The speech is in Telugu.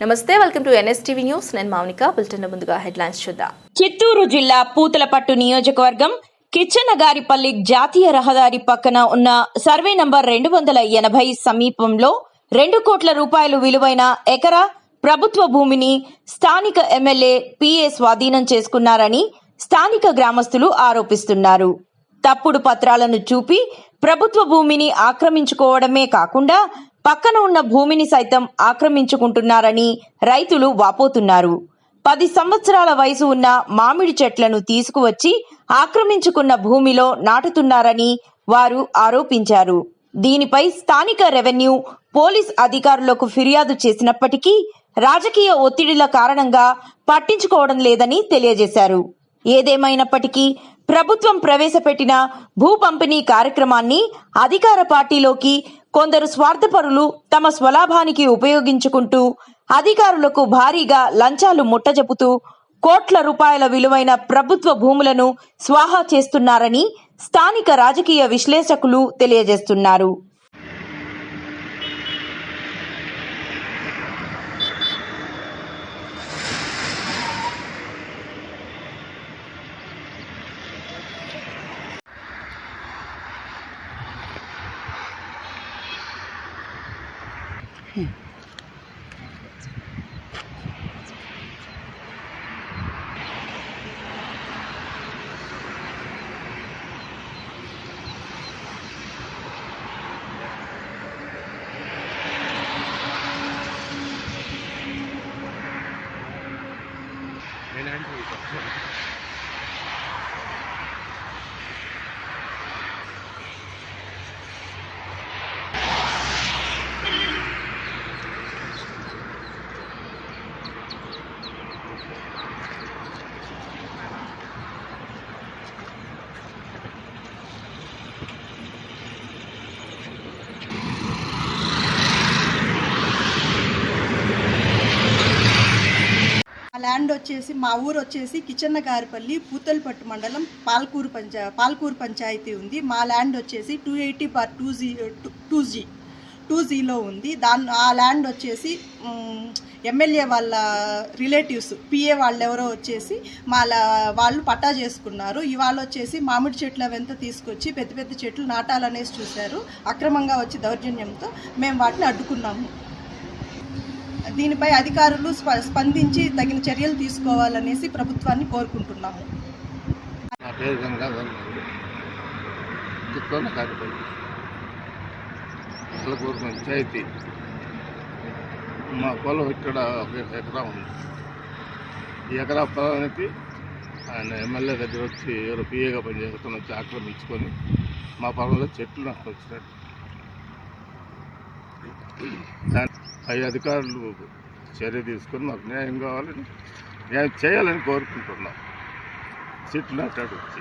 నమస్తే వెల్కమ్ టు ఎన్ఎస్టీవీ న్యూస్ నేను మౌనిక బులెటిన్ ముందుగా హెడ్లైన్స్ చూద్దాం. చిత్తూరు జిల్లా పూతలపట్టు నియోజకవర్గం కిచ్చనగారిపల్లి జాతీయ రహదారి పక్కన ఉన్న సర్వే నంబర్ రెండు వందల ఎనభై సమీపంలో రెండు కోట్ల రూపాయలు విలువైన ఎకరా ప్రభుత్వ భూమిని స్థానిక ఎమ్మెల్యే పిఏ స్వాధీనం చేసుకున్నారని స్థానిక గ్రామస్తులు ఆరోపిస్తున్నారు. తప్పుడు పత్రాలను చూపి ప్రభుత్వ భూమిని ఆక్రమించుకోవడమే కాకుండా పక్కన ఉన్న భూమిని సైతం ఆక్రమించుకుంటున్నారని రైతులు వాపోతున్నారు. పది సంవత్సరాల వయసు ఉన్న మామిడి చెట్లను తీసుకువచ్చి ఆక్రమించుకున్న భూమిలో నాటుతున్నారని వారు ఆరోపించారు. దీనిపై స్థానిక రెవెన్యూ పోలీస్ అధికారులకు ఫిర్యాదు చేసినప్పటికీ రాజకీయ ఒత్తిడిల కారణంగా పట్టించుకోవడం లేదని తెలియజేశారు. ఏదేమైనప్పటికీ ప్రభుత్వం ప్రవేశపెట్టిన భూ పంపిణీ కార్యక్రమాన్ని అధికార పార్టీలోకి కొందరు స్వార్థపరులు తమ స్వలాభానికి ఉపయోగించుకుంటూ అధికారులకు భారీగా లంచాలు ముట్టజెపుతూ కోట్ల రూపాయల విలువైన ప్రభుత్వ భూములను స్వాహా చేస్తున్నారని స్థానిక రాజకీయ విశ్లేషకులు తెలియజేస్తున్నారు. మా ల్యాండ్ వచ్చేసి మా ఊరు వచ్చేసి కిచెన్నగారిపల్లి పూతలపట్టు మండలం పాల్కూరు పంచా పాల్కూరు పంచాయతీ ఉంది. మా ల్యాండ్ వచ్చేసి two eighty bar two G two G two జీలో ఉంది. దాని ఆ ల్యాండ్ వచ్చేసి ఎమ్మెల్యే వాళ్ళ రిలేటివ్స్ పిఏ వాళ్ళు ఎవరో వచ్చేసి మాలా వాళ్ళు పట్టా చేసుకున్నారు. ఇవాళ వచ్చేసి మామిడి చెట్లు అవంతా తీసుకొచ్చి పెద్ద పెద్ద చెట్లు నాటాలనేసి చూశారు. అక్రమంగా వచ్చి దౌర్జన్యంతో మేము వాటిని అడ్డుకున్నాము. దీనిపై అధికారులు స్ప- స్పందించి తగిన చర్యలు తీసుకోవాలనేసి ప్రభుత్వాన్ని కోరుకుంటున్నాము. పంచాయతీ. మా పొలం ఇక్కడ ఒక ఎకరా ఉంది. ఈ ఎకరా పొలానికి ఆయన ఎమ్మెల్యే దగ్గర వచ్చి ఎవరు పిఏగా పనిచేస్తున్న వచ్చి ఆక్రమించుకొని మా పొలంలో చెట్లు నాకు వచ్చినట్టు దాని పై అధికారులు చర్య తీసుకొని మాకు న్యాయం కావాలని న్యాయం చేయాలని కోరుకుంటున్నాం. చెట్లు నాటాడు వచ్చి.